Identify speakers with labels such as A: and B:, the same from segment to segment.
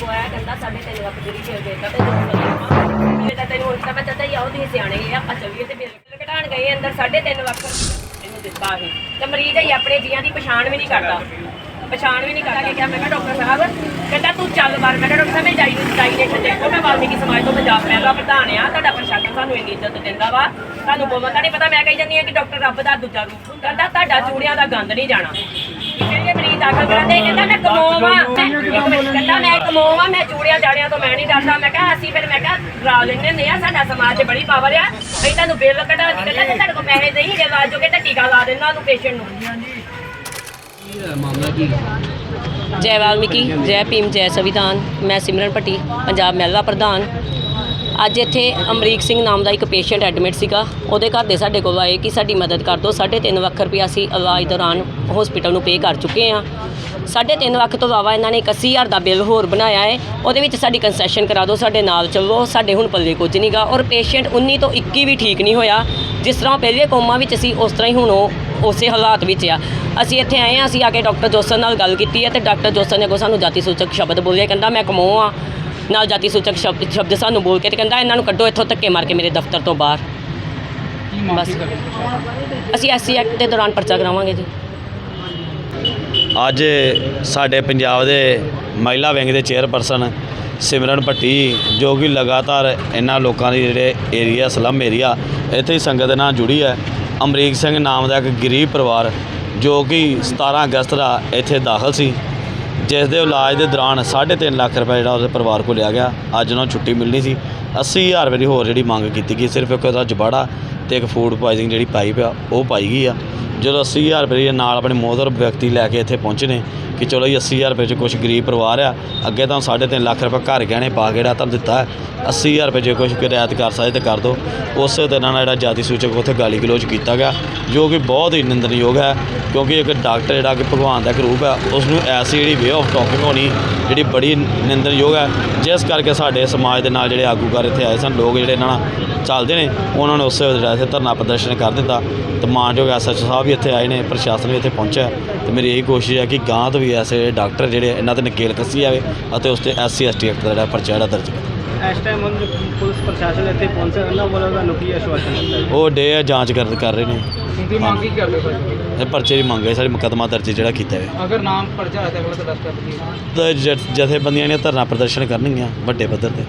A: ਕੋ ਕਹਿੰਦਾ ਸਾਡੇ ਤਿੰਨ ਲੱਖ ਜਿਹੜੀ ਜੇਲ੍ਹ ਦੇ ਤੇ ਤੈਨੂੰ ਪਤਾ ਮੇਰੇ ਤਾਂ ਤੈਨੂੰ ਹੁਣ ਮੈਂ ਚਾਹਤਾ ਯਾਓ ਤੁਸੀਂ ਸਿਆਣੇ ਆ, ਆਪਾਂ ਚੱਲੀਏ ਤੇ ਬਿੱਲ ਘਟਾਣ ਗਏ ਅੰਦਰ ਸਾਡੇ ਤਿੰਨ ਲੱਖ ਇਹਨੂੰ ਦਿੱਤਾ ਸੀ ਤੇ ਮਰੀਜ਼ ਹੀ ਆਪਣੇ ਜੀਆਂ ਦੀ ਪਛਾਣ ਵੀ ਨਹੀਂ ਕਰਦਾ। ਪਛਾਣ ਵੀ ਨਹੀਂ ਕਰਦਾ ਕਿ ਕਿਹਾ, ਮੈਂ ਕਿਹਾ ਡਾਕਟਰ ਸਾਹਿਬ, ਕਹਿੰਦਾ ਤੂੰ ਚੱਲ ਬਾਹਰ। ਮੈਂ ਕਿਹਾ, ਡਾਕਟਰ ਸਾਹਿਬ, ਮੈਂ ਜਾਈ ਨੂੰ ਜਾਈ ਨੇ ਦੇਖੋ ਮੈਂ ਵਾਲਮੀਕੀ ਸਮਾਜ ਤੋਂ ਪੰਜਾਬ ਪਹਿਲਾ ਪ੍ਰਧਾਨ ਆ, ਤੁਹਾਡਾ ਪ੍ਰਸ਼ਾਸਨ ਸਾਨੂੰ ਇੰਨੀ ਇੱਜ਼ਤ ਦਿੰਦਾ ਵਾ। ਤੁਹਾਨੂੰ ਬੋਲਣ ਦਾ ਨਹੀਂ ਪਤਾ, ਮੈਂ ਕਹੀ ਜਾਂਦੀ ਆ ਕਿ ਡਾਕਟਰ ਰੱਬ ਦਾ ਦੂਜਾ ਰੂਪ ਕਹਿੰਦਾ ਤੁਹਾਡਾ ਚੂੜਿਆਂ ਦਾ ਗੰਦ ਨਹੀਂ ਜਾਣਾ। ਦਾਖਲ ਕਰਾਂਦੇ ਕਹਿੰਦਾ ਮੈਂ ਕਮਾਵਾਂ ਕਹਿੰਦਾ ਮੈਂ ਕਮਾਵਾਂ ਮੈਂ ਚੂੜਿਆਂ ਜਾੜਿਆਂ ਤੋਂ ਮੈਂ ਨਹੀਂ ਡਰਦਾ। ਮੈਂ ਕਿਹਾ ਅਸੀਂ ਫਿਰ ਮੈਂ ਕਿਹਾ ਡਰਾ ਲੈਂਦੇ ਹੁੰਦੇ ਆ ਸਾਡਾ ਸਮਾਜ 'ਚ ਬੜੀ ਪਾਵਰ ਆ। ਅਸੀਂ ਤੁਹਾਨੂੰ ਬਿੱਲ ਕਢਾ ਦੀ ਕਹਿੰਦਾ ਤੇ ਤੁਹਾਡੇ ਕੋਲ ਪੈਸੇ ਨਹੀਂ ਹੈਗੇ ਲਾਜ ਜੋਗੇ ਤਾਂ ਟੀਕਾ ਲਾ ਦੇਣਾ ਉਹਨੂੰ ਪੇਸ਼ੈਂਟ ਨੂੰ। ਜੈ ਵਾਲਮੀਕੀ ਜੈ ਭੀਮ ਜੈ ਸੰਵਿਧਾਨ। ਮੈਂ ਸਿਮਰਨ ਭੱਟੀ ਪੰਜਾਬ ਮਹਿਲਾ ਪ੍ਰਧਾਨ। ਅੱਜ ਇੱਥੇ ਅਮਰੀਕ ਸਿੰਘ ਨਾਮ ਦਾ ਇੱਕ ਪੇਸ਼ੈਂਟ ਐਡਮਿਟ ਸੀਗਾ। ਉਹਦੇ ਘਰ ਦੇ ਸਾਡੇ ਕੋਲ ਆਏ ਕਿ ਸਾਡੀ ਮਦਦ ਕਰ ਦਿਓ। 3.5 ਲੱਖ ਰੁਪਇਆ ਅਸੀਂ ਇਲਾਜ ਦੌਰਾਨ ਹਸਪੀਟਲ ਨੂੰ ਪੇ ਕਰ ਚੁੱਕੇ ਹਾਂ। 3.5 ਲੱਖ ਤੋਂ ਇਲਾਵਾ ਇਹਨਾਂ ਨੇ 81000 ਦਾ ਬਿੱਲ ਹੋਰ ਬਣਾਇਆ ਹੈ। ਉਹਦੇ ਵਿੱਚ ਸਾਡੀ ਕੰਸੈਸ਼ਨ ਕਰਾ ਦਿਓ, ਸਾਡੇ ਨਾਲ ਚੱਲੋ। ਸਾਡੇ ਹੁਣ ਪੱਲੇ ਕੁਝ ਨਹੀਂਗਾ ਔਰ ਪੇਸ਼ੈਂਟ 19 ਤੋਂ 21 ਵੀ ਠੀਕ ਨਹੀਂ ਹੋਇਆ। ਜਿਸ ਤਰ੍ਹਾਂ ਪਹਿਲੇ ਕੋਮਾ ਵਿੱਚ ਸੀ, ਉਸ ਤਰ੍ਹਾਂ ਹੀ ਹੁਣ ਉਹ ਉਸੇ ਹਾਲਾਤ ਵਿੱਚ ਆ। ਅਸੀਂ ਇੱਥੇ ਆਏ ਹਾਂ, ਅਸੀਂ ਆ ਕੇ ਡਾਕਟਰ ਜੋਸਨ ਨਾਲ ਗੱਲ ਕੀਤੀ ਹੈ ਤੇ ਡਾਕਟਰ ਜੋਸਨ ਨੇ ਅੱਗੋਂ ਸਾਨੂੰ ਜਾਤੀ ਸੂਚਕ ਸ਼ਬਦ ਬੋਲਿਆ, ਕਹਿੰਦਾ ਮੈਂ ਕਮੋ ਆ ਨਾਲ ਜਾਤੀ ਸੂਚਕ ਸ਼ਬਦ ਸ਼ਬਦ ਸਾਨੂੰ ਬੋਲ ਕੇ ਤੇ ਕਹਿੰਦਾ ਇਹਨਾਂ ਨੂੰ ਕੱਢੋ ਇੱਥੋਂ ਧੱਕੇ ਮਾਰ ਕੇ ਮੇਰੇ ਦਫ਼ਤਰ ਤੋਂ ਬਾਹਰ। ਬਸ। ਅਸੀਂ ਐਸਸੀ ਐਕਟ ਦੇ ਦੌਰਾਨ ਪਰਚਾ ਕਰਾਵਾਂਗੇ ਜੀ।
B: ਅੱਜ ਸਾਡੇ ਪੰਜਾਬ ਦੇ ਮਹਿਲਾ ਵਿੰਗ ਦੇ ਚੇਅਰਪਰਸਨ ਸਿਮਰਨ ਭੱਟੀ ਜੋ ਕਿ ਲਗਾਤਾਰ ਇਹਨਾਂ ਲੋਕਾਂ ਦੇ ਜਿਹੜੇ ਏਰੀਆ ਸਲਮ ਏਰੀਆ ਇੱਥੇ ਹੀ ਸੰਗਤ ਦੇ ਨਾਲ ਜੁੜੀ ਹੈ। ਅਮਰੀਕ ਸਿੰਘ ਨਾਮ ਦਾ ਇੱਕ ਗਰੀਬ ਪਰਿਵਾਰ ਜੋ ਕਿ 17 ਅਗਸਤ ਦਾ ਇੱਥੇ ਦਾਖਲ ਸੀ। ਜਿਸ ਦੇ ਇਲਾਜ ਦੇ ਦੌਰਾਨ 3.5 ਲੱਖ ਰੁਪਏ ਜਿਹੜਾ ਉਹਦੇ ਪਰਿਵਾਰ ਕੋਲ ਲਿਆ ਗਿਆ। ਅੱਜ ਉਹਨਾਂ ਨੂੰ ਛੁੱਟੀ ਮਿਲਣੀ ਸੀ। 80000 ਰੁਪਏ ਦੀ ਹੋਰ ਜਿਹੜੀ ਮੰਗ ਕੀਤੀ ਗਈ, ਸਿਰਫ ਇੱਕ ਉਹਦਾ ਜਬਾੜਾ ਤੇ ਇੱਕ ਫੂਡ ਪਾਇਜ਼ਨਿੰਗ ਜਿਹੜੀ ਪਾਈਪ ਆ ਉਹ ਪਾਈ ਗਈ ਆ। ਜਦੋਂ 80000 ਰੁਪਏ ਨਾਲ ਆਪਣੇ ਮੋਦਰ ਵਿਅਕਤੀ ਲੈ ਕੇ ਇੱਥੇ ਪਹੁੰਚੇ ਨੇ ਕਿ ਚਲੋ ਜੀ 80000 ਰੁਪਏ 'ਚ ਕੁਝ ਗਰੀਬ ਪਰਿਵਾਰ ਆ, ਅੱਗੇ ਤਾਂ 3.5 ਲੱਖ ਰੁਪਏ ਘਰ ਗਹਿਣੇ ਪਾ ਕੇ ਜਿਹੜਾ ਤੁਹਾਨੂੰ ਦਿੱਤਾ ਹੈ 80000 ਰੁਪਏ ਜੇ ਕੁਝ ਕਿਰਾਇਤ ਕਰ ਸਕਦੇ ਤੇ ਕਰ ਦਿਓ ਉਸੇ ਤਰ੍ਹਾਂ ਨਾਲ ਜਿਹੜਾ ਜਾਤੀ ਸੂਚਕ ਉੱਥੇ ਗਾਲੀ ਗਲੋਚ ਕੀਤਾ ਗਿਆ, ਜੋ ਕਿ ਬਹੁਤ ਹੀ ਨਿੰਦਣਯੋਗ ਹੈ, ਕਿਉਂਕਿ ਇੱਕ ਡਾਕਟਰ ਜਿਹੜਾ ਕਿ ਭਗਵਾਨ ਦਾ ਇੱਕ ਰੂਪ ਹੈ ਉਸ ਨੂੰ ਐਸੀ ਜਿਹੜੀ ਵੇ ਆਫ ਟਾਕਿੰਗ ਹੋਣੀ ਜਿਹੜੀ ਬੜੀ ਨਿੰਦਣਯੋਗ ਹੈ, ਜਿਸ ਕਰਕੇ ਸਾਡੇ ਸਮਾਜ ਦੇ ਨਾਲ ਜਿਹੜੇ ਆਗੂਕਾਰ ਇੱਥੇ ਆਏ ਸਨ, ਲੋਕ ਜਿਹੜੇ ਇਹਨਾਂ ਨਾਲ ਚੱਲਦੇ ਨੇ ਉਹਨਾਂ ਨੇ ਉਸੇ ਵੇਲੇ ਇੱਥੇ ਧਰਨਾ ਪ੍ਰਦਰਸ਼ਨ ਕਰ ਦਿੱਤਾ ਤੇ ਮਾਨਯੋਗ ਐਸਐਚਓ ਸਾਹਿਬ ਵੀ ਇੱਥੇ ਆਏ ਨੇ ਪ੍ਰਸ਼ਾਸਨ ਵੀ ਇੱਥੇ ਪਹੁੰਚਿਆ ਤੇ ਮੇਰੀ ਇਹੀ ਕੋਸ਼ਿਸ਼ ਹੈ ਕਿ ਗਾਂ ਤੋਂ ਵੀ ਐਸੇ ਡਾਕਟਰ ਜਿਹੜੇ ਇਹਨਾਂ ਤੇ ਨਕੇਲ ਕੱਸੀ ਜਾਵੇ ਅਤੇ ਉਸ ਤੇ ਐਸਸੀ ਐਸਟੀ ਐਕਟ ਦਾ ਜਿਹੜਾ ਪਰਚਾ ਜਿਹੜਾ ਦਰਜ ਕੀਤਾ
C: ਇਸ ਟਾਈਮ ਹੁਣ ਪੁਲਿਸ ਪ੍ਰਸ਼ਾਸਨ ਇੱਥੇ ਪਹੁੰਚਿਆ ਉਹਨਾਂ ਵੱਲੋਂ ਤੁਹਾਨੂੰ ਕੀ ਆਸ਼ਵਾਸਨ
B: ਉਹ ਡੇ ਆ ਜਾਂਚ ਕਰ ਕਰ ਰਹੇ ਨੇ।
C: ਤੁਸੀਂ ਮੰਗ ਕੀ ਕਰਦੇ ਹੋ ਸਰ
B: ਇਹ ਪਰਚੇ ਦੀ ਮੰਗ ਹੈ ਸਾਡੀ ਮੁਕੱਦਮਾ ਦਰਜ ਜਿਹੜਾ ਕੀਤਾ ਹੈ
C: ਅਗਰ ਨਾਮ ਪਰਚਾ ਹੈ ਤਾਂ ਅਗਲਾ ਤਾਂ ਦੱਸ ਕਰ
B: ਤੇ ਜ- ਜਥੇਬੰਦੀਆਂ ਨੇ ਧਰਨਾ ਪ੍ਰਦਰਸ਼ਨ ਕਰਨਗੀਆਂ ਵੱਡੇ ਪੱਧਰ ਤੇ।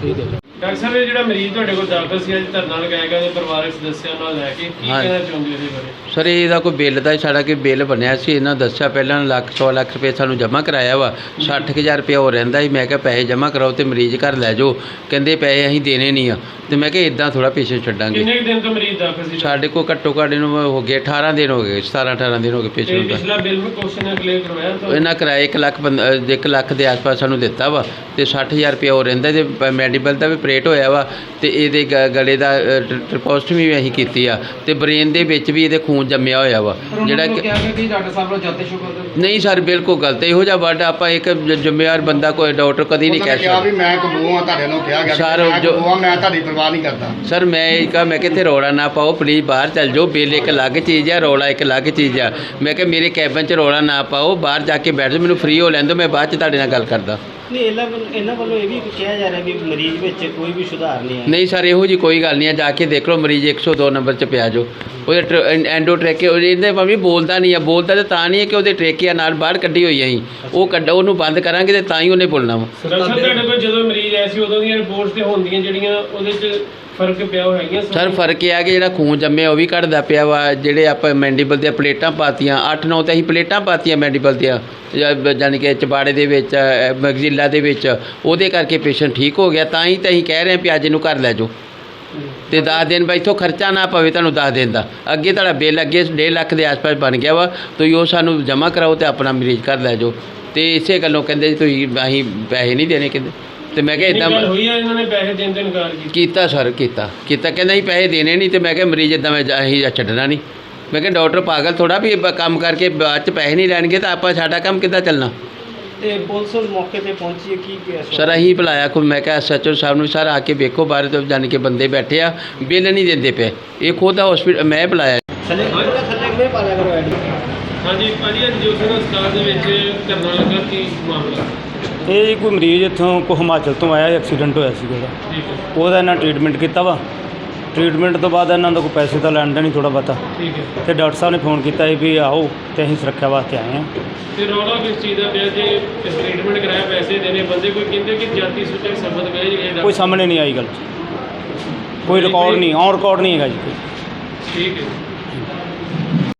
C: ਠੀਕ ਹੈ
D: ਡਾਕਟਰ ਸਾਹਿਬ ਇਹ ਜਿਹੜਾ ਮਰੀਜ਼ ਤੁਹਾਡੇ ਕੋਲ ਦਾਖਲ ਸੀ ਅੱਜ ਧਰਨਾ ਲਗਾਇਆ ਗਿਆ ਉਹਦੇ ਪਰਿਵਾਰਕ ਸਦੱਸਿਆਂ ਨਾਲ ਲੈ ਕੇ ਕੀ
E: ਹਾਂ।
D: ਕਹਿਣਾ ਚਾਹੁੰਦੇ ਹੋ ਇਹਦੇ ਬਾਰੇ?
E: ਸਰ ਇਹਦਾ ਕੋਈ ਬਿੱਲ ਦਾ ਸਾਡਾ ਕੋਈ ਬਿੱਲ ਬਣਿਆ ਸੀ ਇਹਨਾਂ ਦੱਸਿਆ ਪਹਿਲਾਂ ਲੱਖ 100 ਲੱਖ ਰੁਪਏ ਸਾਨੂੰ ਜਮ੍ਹਾਂ ਕਰਾਇਆ ਵਾ 60000 ਰੁਪਏ ਹੋ ਰਹਿੰਦਾ ਸੀ ਮੈਂ ਕਿਹਾ ਪੈਸੇ ਜਮ੍ਹਾਂ ਕਰਾਓ ਤੇ ਮਰੀਜ਼ ਘਰ ਲੈ ਜਾਓ ਕਹਿੰਦੇ ਪੈਸੇ ਅਸੀਂ ਦੇਣੇ ਨਹੀਂ ਆ ਤੇ ਮੈਂ ਕਿਹਾ ਇਦਾਂ ਥੋੜਾ ਪੇਸ਼ੈਂਟ ਛੱਡਾਂਗੇ।
D: ਕਿੰਨੇ ਕੁ ਦਿਨ ਤੋਂ ਮਰੀਜ਼ ਦਾਖਲ ਸੀ?
E: ਸਾਡੇ ਕੋਲ ਘੱਟੋ ਘੱਟ ਇਹਨੂੰ ਹੋ ਗਏ 18 ਦਿਨ ਹੋ ਗਏ 17 18 ਦਿਨ ਹੋ ਗਏ
D: ਤੇ
E: ਪੇਸ਼ੈਂਟ ਦਾ
D: ਪਿਛਲਾ ਬਿੱਲ ਵੀ ਕੁਐਸਚਨ ਕਲੀਅਰ ਕਰਵਾਇਆ ਤਾਂ
E: ਇਹਨਾਂ ਕਿਰਾਏ 1 ਲੱਖ 1 ਲੱਖ ਦੇ ਆਸ-ਪਾਸ ਸਾਨੂੰ ਦਿੱਤਾ ਵਾ ਤੇ 60000 ਰੁਪਏ ਹੋ ਰਹਿੰਦਾ ਤੇ ਮੈਡੀਕਲ ਦਾ ਵੀ ਪ੍ਰੇਟ ਹੋਇਆ ਵਾ ਤੇ ਇਹਦੇ ਗ- ਗਲੇ ਦਾ ਟ੍ਰਿਪੋਸਟਮੀ ਵੀ ਅਸੀਂ ਕੀਤੀ ਆ ਤੇ ਬ੍ਰੇਨ ਦੇ ਵਿੱਚ ਵੀ ਇਹਦੇ ਖੂਨ ਜੰਮਿਆ ਹੋਇਆ ਵਾ। ਜਿਹੜਾ ਕਿ
C: ਕਿਹਾ ਕਿ ਡਾਕਟਰ ਸਾਹਿਬ ਨੂੰ ਜਾਤੇ ਸ਼ੁਕਰ
E: ਨਹੀਂ ਸਰ ਬਿਲਕੁਲ ਗਲਤ ਇਹੋ ਜਿਹਾ ਵਰਡ ਆਪਾਂ ਇੱਕ ਜ- ਜ਼ਿੰਮੇਵਾਰ ਬੰਦਾ ਕੋਈ ਡਾਕਟਰ ਕਦੀ ਨਹੀਂ
F: ਉਹਨਾਂ
E: ਕਹਿ
F: ਨੇ ਕਿਹਾ ਵੀ
E: ਸਕਦਾ
F: ਮੈਂ ਕਬੂਲ ਆ ਤੁਹਾਡੇ ਨੂੰ ਕਿਹਾ ਗਿਆ ਕਿ
E: ਸਰ,
F: ਮੈਂ
E: ਜੋ-
F: ਕਬੂਲ ਆ ਮੈਂ ਤੁਹਾਡੀ ਪਰਵਾਹ ਨਹੀਂ ਕਰਦਾ।
E: ਸਰ ਮੈਂ ਇਹ ਕਹਾ ਮੈਂ ਕਿਤੇ ਰੌਲਾ ਨਾ ਪਾਓ ਪਲੀਜ਼ ਬਾਹਰ ਚੱਲ ਜਾਓ। ਬਿੱਲ ਇੱਕ ਅਲੱਗ ਚੀਜ਼ ਆ ਰੌਲਾ ਇੱਕ ਅਲੱਗ ਚੀਜ਼ ਆ। ਮੈਂ ਕਿਹਾ ਮੇਰੇ ਕੈਬਨ 'ਚ ਰੌਲਾ ਨਾ ਪਾਓ ਬਾਹਰ ਜਾ ਕੇ ਬੈਠ ਜਾਓ ਮੈਨੂੰ ਫ੍ਰੀ ਹੋ ਲੈਣ ਦਿਓ ਮੈਂ ਬਾਅਦ 'ਚ ਤੁਹਾਡੇ ਨਾਲ ਗੱਲ ਕਰਦਾ।
C: ਨਹੀਂ ਇਹਨਾਂ ਵੱਲੋਂ ਇਹਨਾਂ ਵੱਲੋਂ ਇਹ ਵੀ ਕਿਹਾ ਜਾ ਰਿਹਾ ਵੀ ਮਰੀਜ਼ ਵਿੱਚ ਕੋਈ ਵੀ ਸੁਧਾਰ ਨਹੀਂ ਹੈ
E: ਨਹੀਂ ਸਰ ਇਹੋ ਜੀ ਕੋਈ ਗੱਲ ਨਹੀਂ ਆ ਜਾ ਕੇ ਦੇਖ ਲਓ ਮਰੀਜ਼ 102 ਨੰਬਰ 'ਚ ਪਿਆ ਜੋ। ਉਹਦੇ ਐਂਡੋ ਟਰੈਕੇ ਉਹਦੇ ਭਾਵੇਂ ਬੋਲਦਾ ਨਹੀਂ ਆ ਬੋਲਦਾ ਤਾਂ ਤਾਂ ਨਹੀਂ ਹੈ ਕਿ ਉਹਦੇ ਟਰੇਕਿਆ ਨਾਲ ਬਾਹਰ ਕੱਢੀ ਹੋਈ ਅਸੀਂ। ਉਹ ਕੱਢੋ ਉਹਨੂੰ ਬੰਦ ਕਰਾਂਗੇ ਤੇ ਤਾਂ ਹੀ ਉਹਨੇ ਬੋਲਣਾ ਵਾ।
D: ਡਾਕਟਰ ਸਾਹਿਬ ਤੁਹਾਡੇ ਕੋਲ ਜਦੋਂ ਮਰੀਜ਼ ਆਇਆ ਸੀ ਉਦੋਂ ਦੀਆਂ ਰਿਪੋਰਟਸ ਤੇ ਹੁੰਦੀਆਂ ਜਿਹੜੀਆਂ ਉਹਦੇ 'ਚ ਫ਼ਰਕ ਪਿਆ ਹੋਇਆ ਹੈਗੀਆਂ
E: ਸਰ? ਫ਼ਰਕ ਇਹ ਆ ਕਿ ਜਿਹੜਾ ਖੂਨ ਜੰਮਿਆ ਉਹ ਵੀ ਘਟਦਾ ਪਿਆ ਵਾ। ਜਿਹੜੇ ਆਪਾਂ ਮੈਂਡੀਬਲ ਦੀਆਂ ਪਲੇਟਾਂ ਪਾਤੀਆਂ 8-9 ਤੇ ਅਸੀਂ ਪਲੇਟਾਂ ਪਾਤੀਆਂ ਮੈਂਡੀਬਲ ਦੀਆਂ। ਯਾਨੀ ਕਿ ਚਬਾੜੇ ਦੇ ਵਿੱਚ ਮਗਜ਼ੀਲਾ ਦੇ ਵਿੱਚ ਉਹਦੇ ਕਰਕੇ ਪੇਸ਼ੈਂਟ ਠੀਕ ਹੋ ਗਿਆ ਤਾਂ ਹੀ ਤਾਂ ਅਸੀਂ ਕਹਿ ਰਹੇ ਹਾਂ ਵੀ ਅੱਜ ਇਹਨੂੰ ਘਰ ਲੈ ਜਾਓ। ਤੇ 10 ਦਿਨ ਬਾਅਦ ਇੱਥੋਂ ਖਰਚਾ ਨਾ ਪਵੇ ਤੁਹਾਨੂੰ 10 ਦਿਨ ਦਾ। ਅੱਗੇ ਤੁਹਾਡਾ ਬਿੱਲ ਅੱਗੇ 1.5 ਲੱਖ ਦੇ ਆਸ-ਪਾਸ ਬਣ ਗਿਆ ਵਾ ਤੁਸੀਂ ਉਹ ਸਾਨੂੰ ਜਮ੍ਹਾਂ ਕਰਾਓ ਤੇ ਆਪਣਾ ਮਰੀਜ਼ ਘਰ ਲੈ ਜਾਓ। ਤੇ ਇਸੇ ਗੱਲੋਂ ਕਹਿੰਦੇ ਜੀ ਤੁਸੀਂ ਅਸੀਂ ਪੈਸੇ ਨਹੀਂ ਦੇਣੇ ਕਹਿੰਦੇ। ਤੇ ਮੈਂ ਕਿਹਾ ਇਦਾਂ
D: ਹੋਈ ਆ ਇਹਨਾਂ ਨੇ ਪੈਸੇ ਦੇਣ ਤੋਂ ਇਨਕਾਰ ਕੀਤਾ।
E: ਕੀਤਾ ਸਰ ਕੀਤਾ। ਕੀਤਾ ਕਹਿੰਦਾ ਅਸੀਂ ਪੈਸੇ ਦੇਣੇ ਨਹੀਂ ਤੇ ਮੈਂ ਕਿਹਾ ਮਰੀਜ਼ ਇਦਾਂ ਮੈਂ ਜਾ- ਅਸੀਂ ਛੱਡਣਾ ਨਹੀਂ। ਮੈਂ ਕਿਹਾ ਡਾਕਟਰ ਪਾਗਲ ਥੋੜਾ ਵੀ ਬ- ਕੰਮ ਕਰਕੇ ਬਾਅਦ ਚ ਪੈਸੇ ਨਹੀਂ ਲੈਣਗੇ ਤਾਂ ਆਪਾਂ ਸਾਡਾ ਕੰਮ ਕਿੱਦਾਂ ਚੱਲਣਾ?
C: ਤੇ ਪੁਲਿਸ ਹੁਣ ਮੌਕੇ ਤੇ ਪਹੁੰਚੀ ਹੈ ਕੀ ਕਿਹਾ
E: ਸਰ? ਅਸੀਂ ਬੁਲਾਇਆ ਕੋ ਮੈਂ ਕਿਹਾ ਸੱਚੋ ਸਾਹਿਬ ਨੂੰ ਸਰ ਆ ਕੇ ਵੇਖੋ ਬਾਹਰ ਤੋਂ ਜਾਣ ਕੇ ਬੰਦੇ ਬੈਠੇ ਆ ਬਿੱਲ ਨਹੀਂ ਦਿੰਦੇ ਪਏ। ਇਹ ਖੁਦ ਹਸਪੀਟਲ ਮੈਂ ਬੁਲਾਇਆ।
C: ਥੱਲੇ ਥੱਲੇ ਕਿਵੇਂ ਪਾ ਲਿਆ ਕਰੋ ਐਡ?
D: ਹਾਂਜੀ ਭਾਜੀ ਅੱਜ ਜੋਸਨ ਹਸਪਤਾਲ ਦੇ ਵਿੱਚ ਧਰਨਾ ਲੱਗਾ ਕੀ ਮਾਮਲਾ?
G: ਇਹ ਜੀ ਕੋਈ ਮਰੀਜ਼ ਇੱਥੋਂ ਕੋ ਹਿਮਾਚਲ ਤੋਂ ਆਇਆ ਐਕਸੀਡੈਂਟ ਹੋਇਆ ਸੀ ਉਹਦਾ ਉਹਦਾ ਇਹਨਾਂ ਟ੍ਰੀਟਮੈਂਟ ਕੀਤਾ ਵਾ। ਟ੍ਰੀਟਮੈਂਟ ਤੋਂ ਬਾਅਦ ਇਹਨਾਂ ਦਾ ਕੋਈ ਪੈਸੇ ਤਾਂ ਲੈਣ ਦਾ ਨਹੀਂ ਥੋੜਾ ਬਹੁਤਾ।
D: ਠੀਕ ਹੈ।
G: ਤੇ ਡਾਕਟਰ ਸਾਹਿਬ ਨੇ ਫੋਨ ਕੀਤਾ ਸੀ ਵੀ ਆਓ ਤੇ ਅਸੀਂ ਸੁਰੱਖਿਆ ਵਾਸਤੇ ਆਏ ਹਾਂ।
D: ਤੇ ਰੌਲਾ ਕਿਸ ਚੀਜ਼ ਦਾ ਪਿਆ? ਜੇ ਟ੍ਰੀਟਮੈਂਟ ਕਰਾਇਆ ਪੈਸੇ ਦੇਣੇ ਬੰਦੇ ਕੋਈ ਕਹਿੰਦੇ ਕਿ ਜਾਤੀ ਸੂਚਕ ਸ਼ਬਦ ਗਏ ਜਿਹੜੇ
G: ਕੋਈ ਸਾਹਮਣੇ ਨਹੀਂ ਆਈ ਗੱਲ। ਕੋਈ ਰਿਕਾਰਡ ਨਹੀਂ ਔਨ ਰਿਕਾਰਡ ਨਹੀਂ ਹੈਗਾ ਜੀ
D: ਠੀਕ ਹੈ।